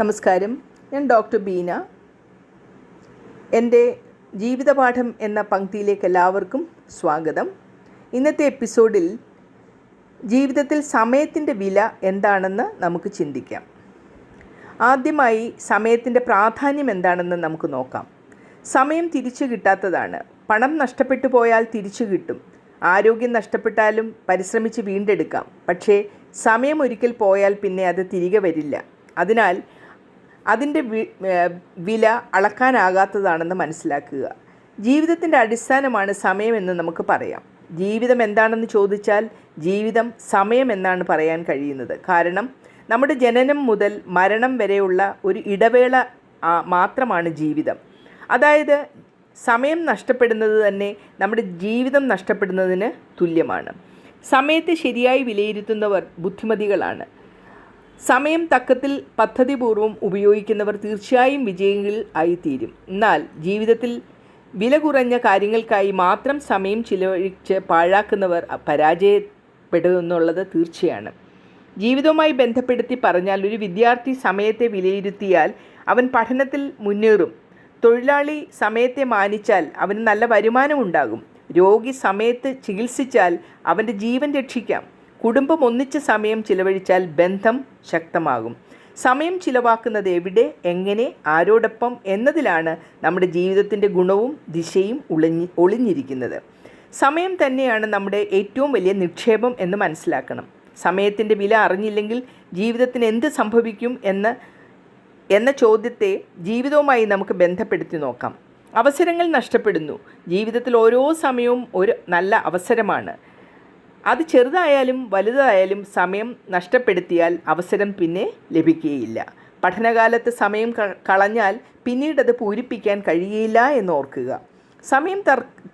നമസ്കാരം. ഞാൻ ഡോക്ടർ ബീന. എന്റെ ജീവിതപാഠം എന്ന പങ്ക്തിയിലേക്ക് എല്ലാവർക്കും സ്വാഗതം. ഇന്നത്തെ എപ്പിസോഡിൽ ജീവിതത്തിൽ സമയത്തിന്റെ വില എന്താണെന്ന് നമുക്ക് ചിന്തിക്കാം. ആദ്യമായി സമയത്തിന്റെ പ്രാധാന്യം എന്താണെന്ന് നമുക്ക് നോക്കാം. സമയം തിരിച്ചു കിട്ടാത്തതാണ്. പണം നഷ്ടപ്പെട്ടു പോയാൽ തിരിച്ചു കിട്ടും. ആരോഗ്യം നഷ്ടപ്പെട്ടാലും പരിശ്രമിച്ച് വീണ്ടെടുക്കാം. പക്ഷേ സമയം ഒരിക്കൽ പോയാൽ പിന്നെ അത് തിരികെ വരില്ല. അതിനാൽ അതിന്റെ വില അളക്കാനാകാത്തതാണെന്ന് മനസ്സിലാക്കുക. ജീവിതത്തിന്റെ അടിസ്ഥാനമാണ് സമയമെന്ന് നമുക്ക് പറയാം. ജീവിതം എന്താണെന്ന് ചോദിച്ചാൽ ജീവിതം സമയം എന്നാണ് പറയാൻ കഴിയുന്നത്. കാരണം നമ്മുടെ ജനനം മുതൽ മരണം വരെയുള്ള ഒരു ഇടവേള മാത്രമാണ് ജീവിതം. അതായത് സമയം നഷ്ടപ്പെടുന്നത് തന്നെ നമ്മുടെ ജീവിതം നഷ്ടപ്പെടുന്നതിന് തുല്യമാണ്. സമയത്തെ ശരിയായി വിലയിരുത്തുന്നവർ ബുദ്ധിമതികളാണ്. സമയം തക്കത്തിൽ പദ്ധതിപൂർവം ഉപയോഗിക്കുന്നവർ തീർച്ചയായും വിജയികൾ ആയിത്തീരും. എന്നാൽ ജീവിതത്തിൽ വില കുറഞ്ഞ കാര്യങ്ങൾക്കായി മാത്രം സമയം ചിലവഴിച്ച് പാഴാക്കുന്നവർ പരാജയപ്പെടുമെന്നുള്ളത് തീർച്ചയാണ്. ജീവിതവുമായി ബന്ധപ്പെടുത്തി പറഞ്ഞാൽ ഒരു വിദ്യാർത്ഥി സമയത്തെ വിലയിരുത്തിയാൽ അവൻ പഠനത്തിൽ മുന്നേറും. തൊഴിലാളി സമയത്തെ മാനിച്ചാൽ അവന് നല്ല വരുമാനമുണ്ടാകും. രോഗി സമയത്ത് ചികിത്സിച്ചാൽ അവന്റെ ജീവൻ രക്ഷിക്കാം. കുടുംബം ഒന്നിച്ച് സമയം ചിലവഴിച്ചാൽ ബന്ധം ശക്തമാകും. സമയം ചിലവാക്കുന്നത് എവിടെ എങ്ങനെ ആരോടൊപ്പം എന്നതിലാണ് നമ്മുടെ ജീവിതത്തിന്റെ ഗുണവും ദിശയും ഒളിഞ്ഞി ഒളിഞ്ഞിരിക്കുന്നത്. സമയം തന്നെയാണ് നമ്മുടെ ഏറ്റവും വലിയ നിക്ഷേപം എന്ന് മനസ്സിലാക്കണം. സമയത്തിന്റെ വില അറിഞ്ഞില്ലെങ്കിൽ ജീവിതത്തിന് എന്ത് സംഭവിക്കും എന്ന് എന്ന ചോദ്യത്തെ ജീവിതവുമായി നമുക്ക് ബന്ധപ്പെടുത്തി നോക്കാം. അവസരങ്ങൾ നഷ്ടപ്പെടുന്നു. ജീവിതത്തിൽ ഓരോ സമയവും ഒരു നല്ല അവസരമാണ്. അത് ചെറുതായാലും വലുതായാലും സമയം നഷ്ടപ്പെടുത്തിയാൽ അവസരം പിന്നെ ലഭിക്കുകയില്ല. പഠനകാലത്ത് സമയം കളഞ്ഞാൽ പിന്നീടത് പൂരിപ്പിക്കാൻ കഴിയില്ല എന്നോർക്കുക. സമയം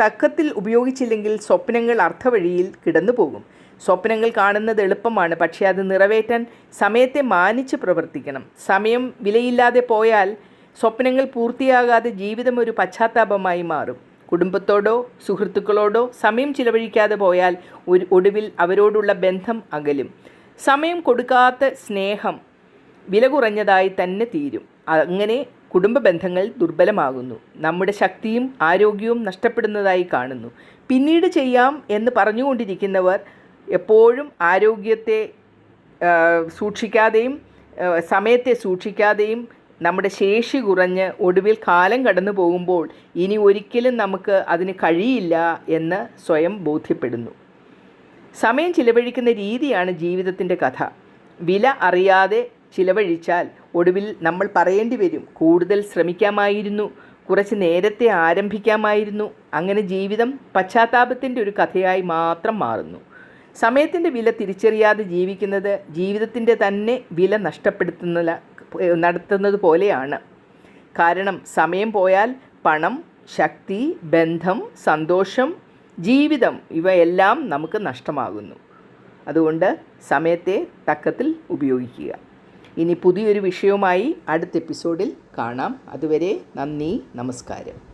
തക്കത്തിൽ ഉപയോഗിച്ചില്ലെങ്കിൽ സ്വപ്നങ്ങൾ അർത്ഥവഴിയിൽ കിടന്നു പോകും സ്വപ്നങ്ങൾ കാണുന്നത് എളുപ്പമാണ് പക്ഷേ അത് നിറവേറ്റാൻ സമയത്തെ മാനിച്ച് പ്രവർത്തിക്കണം. സമയം വിലയില്ലാതെ പോയാൽ സ്വപ്നങ്ങൾ പൂർത്തിയാകാതെ ജീവിതം ഒരു പശ്ചാത്താപമായി മാറും. കുടുംബത്തോടോ സുഹൃത്തുക്കളോടോ സമയം ചിലവഴിക്കാതെ പോയാൽ ഒരു ഒടുവിൽ അവരോടുള്ള ബന്ധം അകലും. സമയം കൊടുക്കാത്ത സ്നേഹം വില കുറഞ്ഞതായി തന്നെ തീരും. അങ്ങനെ കുടുംബ ബന്ധങ്ങൾ ദുർബലമാകുന്നു. നമ്മുടെ ശക്തിയും ആരോഗ്യവും നഷ്ടപ്പെടുന്നതായി കാണുന്നു. പിന്നീട് ചെയ്യാം എന്ന് പറഞ്ഞുകൊണ്ടിരിക്കുന്നവർ എപ്പോഴും ആരോഗ്യത്തെ സൂക്ഷിക്കാതെയും സമയത്തെ സൂക്ഷിക്കാതെയും നമ്മുടെ ശേഷി കുറഞ്ഞ് ഒടുവിൽ കാലം കടന്നു പോകുമ്പോൾ ഇനി ഒരിക്കലും നമുക്ക് അതിന് കഴിയില്ല എന്ന് സ്വയം ബോധ്യപ്പെടുന്നു. സമയം ചിലവഴിക്കുന്ന രീതിയാണ് ജീവിതത്തിന്റെ കഥ. വില അറിയാതെ ചിലവഴിച്ചാൽ ഒടുവിൽ നമ്മൾ പറയേണ്ടി വരും കൂടുതൽ ശ്രമിക്കാമായിരുന്നു കുറച്ച് നേരത്തെ ആരംഭിക്കാമായിരുന്നു. അങ്ങനെ ജീവിതം പശ്ചാത്താപത്തിന്റെ ഒരു കഥയായി മാത്രം മാറുന്നു. സമയത്തിന്റെ വില തിരിച്ചറിയാതെ ജീവിക്കുന്നത് ജീവിതത്തിന്റെ തന്നെ വില നഷ്ടപ്പെടുത്തുന്ന നടത്തുന്നത് പോലെയാണ്. കാരണം സമയം പോയാൽ പണം ശക്തി ബന്ധം സന്തോഷം ജീവിതം ഇവയെല്ലാം നമുക്ക് നഷ്ടമാകുന്നു. അതുകൊണ്ട് സമയത്തെ തക്കത്തിൽ ഉപയോഗിക്കുക. ഇനി പുതിയൊരു വിഷയവുമായി അടുത്ത എപ്പിസോഡിൽ കാണാം. അതുവരെ നന്ദി നമസ്കാരം.